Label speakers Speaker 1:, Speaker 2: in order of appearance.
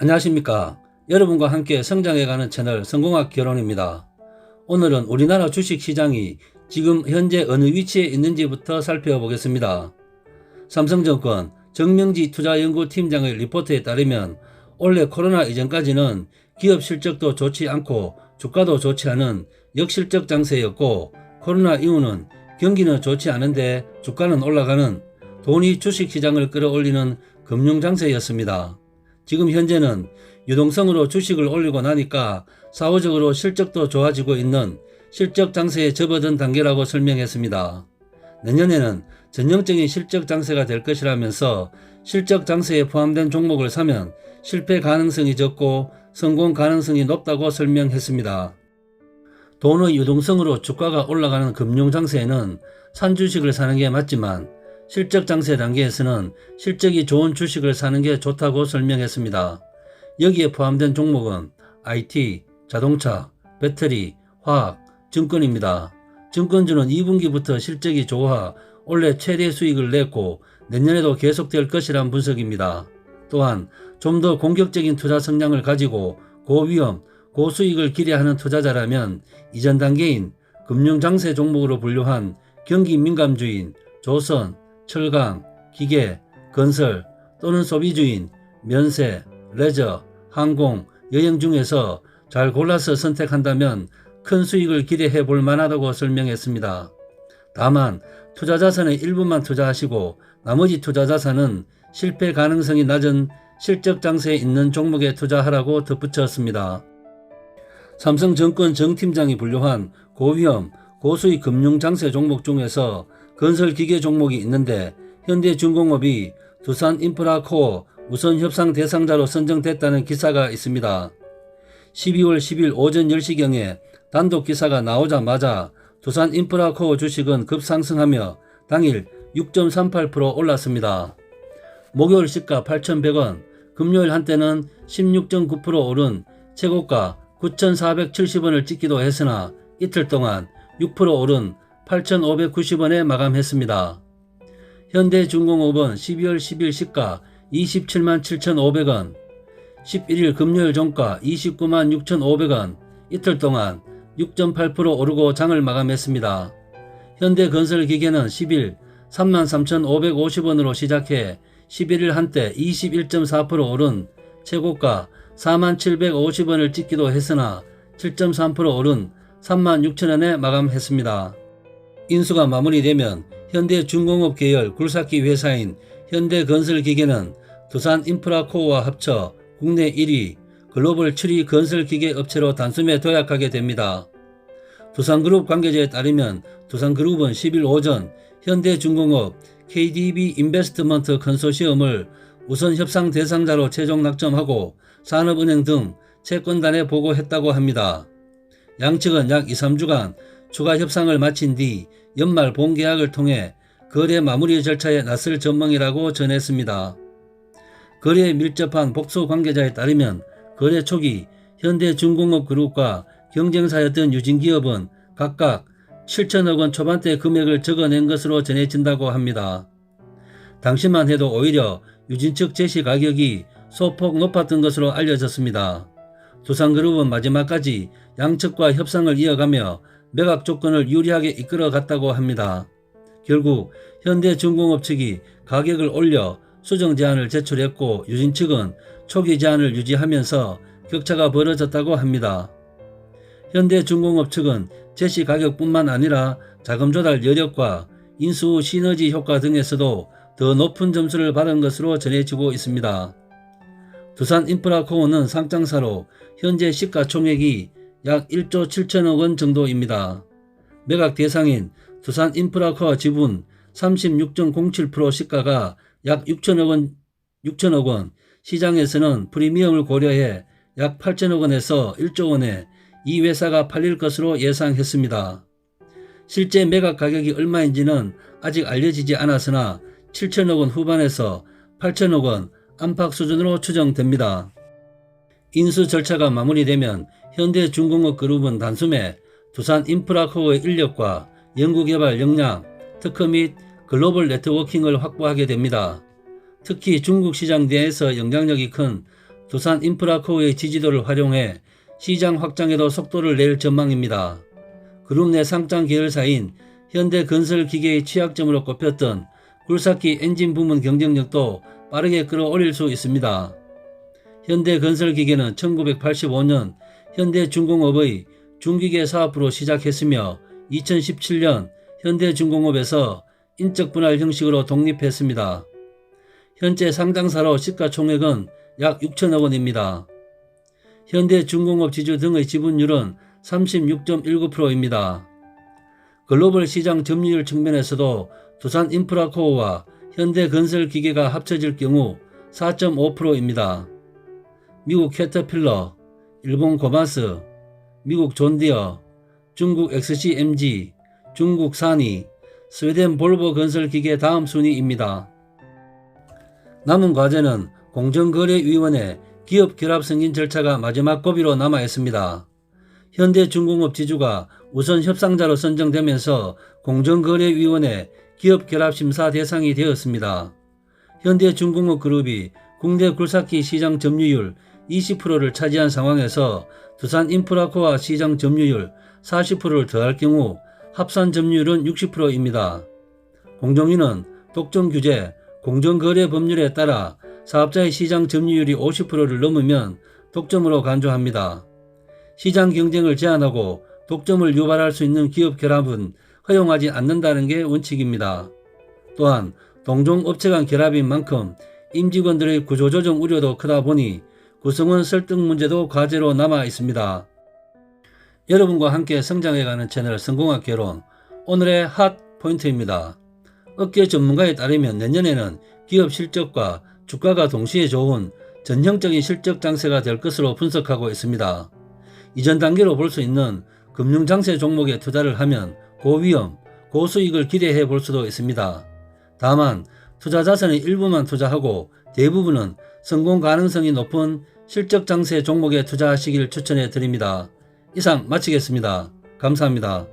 Speaker 1: 안녕하십니까. 여러분과 함께 성장해가는 채널 성공학 결혼입니다. 오늘은 우리나라 주식 시장이 지금 현재 어느 위치에 있는지부터 살펴보겠습니다. 삼성증권 정명지 투자연구팀장의 리포트에 따르면 올해 코로나 이전까지는 기업 실적도 좋지 않고 주가도 좋지 않은 역실적 장세였고 코로나 이후는 경기는 좋지 않은데 주가는 올라가는 돈이 주식 시장을 끌어올리는 금융 장세였습니다. 지금 현재는 유동성으로 주식을 올리고 나니까 사후적으로 실적도 좋아지고 있는 실적 장세에 접어든 단계라고 설명했습니다. 내년에는 전형적인 실적 장세가 될 것이라면서 실적 장세에 포함된 종목을 사면 실패 가능성이 적고 성공 가능성이 높다고 설명했습니다. 돈의 유동성으로 주가가 올라가는 금융 장세에는 산 주식을 사는 게 맞지만 실적 장세 단계에서는 실적이 좋은 주식을 사는 게 좋다고 설명했습니다. 여기에 포함된 종목은 IT, 자동차, 배터리, 화학, 증권입니다. 증권주는 2분기부터 실적이 좋아 올해 최대 수익을 냈고 내년에도 계속될 것이란 분석입니다. 또한 좀 더 공격적인 투자 성향을 가지고 고위험, 고수익을 기대하는 투자자라면 이전 단계인 금융장세 종목으로 분류한 경기 민감주인, 조선, 철강, 기계, 건설 또는 소비주인, 면세, 레저, 항공, 여행 중에서 잘 골라서 선택한다면 큰 수익을 기대해 볼 만하다고 설명했습니다. 다만 투자 자산의 일부만 투자하시고 나머지 투자 자산은 실패 가능성이 낮은 실적 장세에 있는 종목에 투자하라고 덧붙였습니다. 삼성증권 정 팀장이 분류한 고위험, 고수익 금융 장세 종목 중에서 건설 기계 종목이 있는데 현대중공업이 두산 인프라코어 우선 협상 대상자로 선정됐다는 기사가 있습니다. 12월 10일 오전 10시경에 단독 기사가 나오자마자 두산 인프라코어 주식은 급상승하며 당일 6.38% 올랐습니다. 목요일 시가 8,100원, 금요일 한때는 16.9% 오른 최고가 9,470원을 찍기도 했으나 이틀 동안 6% 오른 8,590원에 마감했습니다. 현대중공업은 12월 10일 시가 27만 7,500원, 11일 금요일 종가 29만 6,500원, 이틀 동안 6.8% 오르고 장을 마감했습니다. 현대건설기계는 10일 33,550원으로 시작해 11일 한때 21.4% 오른 최고가 4750원을 찍기도 했으나 7.3% 오른 36,000원에 마감했습니다. 인수가 마무리되면 현대 중공업 계열 굴삭기 회사인 현대건설기계는 두산 인프라코어와 합쳐 국내 1위 글로벌 7위 건설기계 업체로 단숨에 도약하게 됩니다. 두산그룹 관계자에 따르면 두산그룹은 10일 오전 현대중공업 KDB 인베스트먼트 컨소시엄을 우선 협상 대상자로 최종 낙점하고 산업은행 등 채권단에 보고했다고 합니다. 양측은 약 2, 3주간 추가 협상을 마친 뒤 연말 본계약을 통해 거래 마무리 절차에 나설 전망이라고 전했습니다. 거래에 밀접한 복수 관계자에 따르면 거래 초기 현대중공업 그룹과 경쟁사였던 유진기업은 각각 7천억 원 초반대 금액을 적어낸 것으로 전해진다고 합니다. 당시만 해도 오히려 유진 측 제시 가격이 소폭 높았던 것으로 알려졌습니다. 두산그룹은 마지막까지 양측과 협상을 이어가며 매각 조건을 유리하게 이끌어갔다고 합니다. 결국 현대 중공업 측이 가격을 올려 수정 제안을 제출했고 유진 측은 초기 제안을 유지하면서 격차가 벌어졌다고 합니다. 현대 중공업 측은 제시 가격뿐만 아니라 자금 조달 여력과 인수 후 시너지 효과 등에서도 더 높은 점수를 받은 것으로 전해지고 있습니다. 두산 인프라코어는 상장사로 현재 시가총액이 약 1조 7천억 원 정도입니다. 매각 대상인 두산 인프라코어 지분 36.07% 시가가 약 6천억 원, 6천억 원, 시장에서는 프리미엄을 고려해 약 8천억 원에서 1조 원에 이 회사가 팔릴 것으로 예상했습니다. 실제 매각 가격이 얼마인지는 아직 알려지지 않았으나 7천억 원 후반에서 8천억 원 안팎 수준으로 추정됩니다. 인수 절차가 마무리되면 현대 중공업 그룹은 단숨에 두산 인프라코어의 인력과 연구개발 역량, 특허 및 글로벌 네트워킹을 확보하게 됩니다. 특히 중국 시장 내에서 영향력이 큰 두산 인프라코어의 지지도를 활용해 시장 확장에도 속도를 낼 전망입니다. 그룹 내 상장 계열사인 현대건설기계의 취약점으로 꼽혔던 굴삭기 엔진 부문 경쟁력도 빠르게 끌어올릴 수 있습니다. 현대건설기계는 1985년 현대중공업의 중기계 사업으로 시작했으며 2017년 현대중공업에서 인적 분할 형식으로 독립했습니다. 현재 상장사로 시가총액은 약 6천억 원입니다. 현대중공업 지주 등의 지분율은 36.19%입니다. 글로벌 시장 점유율 측면에서도 두산 인프라코어와 현대건설기계가 합쳐질 경우 4.5%입니다. 미국 캐터필러, 일본 고마스, 미국 존디어, 중국 XCMG, 중국 사니, 스웨덴 볼보 건설 기계 다음 순위입니다. 남은 과제는 공정거래위원회 기업 결합 승인 절차가 마지막 고비로 남아 있습니다. 현대중공업 지주가 우선 협상자로 선정되면서 공정거래위원회 기업 결합 심사 대상이 되었습니다. 현대중공업 그룹이 국내 굴삭기 시장 점유율 20%를 차지한 상황에서 두산 인프라코어 시장 점유율 40%를 더할 경우 합산 점유율은 60%입니다. 공정위는 독점 규제, 공정거래 법률에 따라 사업자의 시장 점유율이 50%를 넘으면 독점으로 간주합니다. 시장 경쟁을 제한하고 독점을 유발할 수 있는 기업 결합은 허용하지 않는다는 게 원칙입니다. 또한 동종 업체 간 결합인 만큼 임직원들의 구조조정 우려도 크다 보니 구성원 설득 문제도 과제로 남아 있습니다. 여러분과 함께 성장해가는 채널 성공학 개론 오늘의 핫 포인트입니다. 업계 전문가에 따르면 내년에는 기업 실적과 주가가 동시에 좋은 전형적인 실적 장세가 될 것으로 분석하고 있습니다. 이전 단계로 볼 수 있는 금융 장세 종목에 투자를 하면 고위험, 고수익을 기대해 볼 수도 있습니다. 다만 투자 자산의 일부만 투자하고 대부분은 성공 가능성이 높은 실적 장세 종목에 투자하시길 추천해 드립니다. 이상 마치겠습니다. 감사합니다.